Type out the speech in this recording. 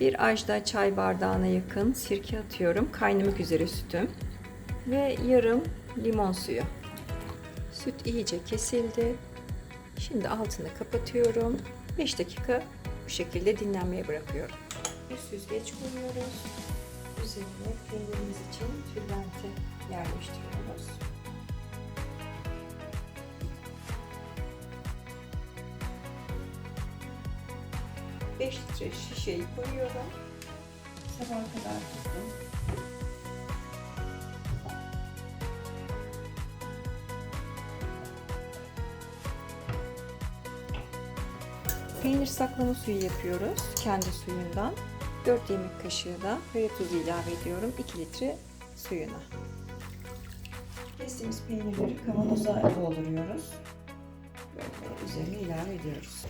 Bir ajda çay bardağına yakın sirke atıyorum. Kaynamak üzere sütüm. Ve yarım limon suyu. Süt iyice kesildi. Şimdi altını kapatıyorum. 5 dakika bu şekilde dinlenmeye bırakıyorum. Bir süzgeç koyuyoruz. Üzerine peynirimiz için tülbenti yerleştiriyoruz. Beş litre şişeyi koyuyorum. Sabaha kadar tuttum. Peynir saklama suyu yapıyoruz kendi suyundan. 4 yemek kaşığı da kaya tuzu ilave ediyorum 2 litre suyuna. Kestiğimiz peynirleri kavanoza dolduruyoruz. Böyle üzerine ilave ediyoruz.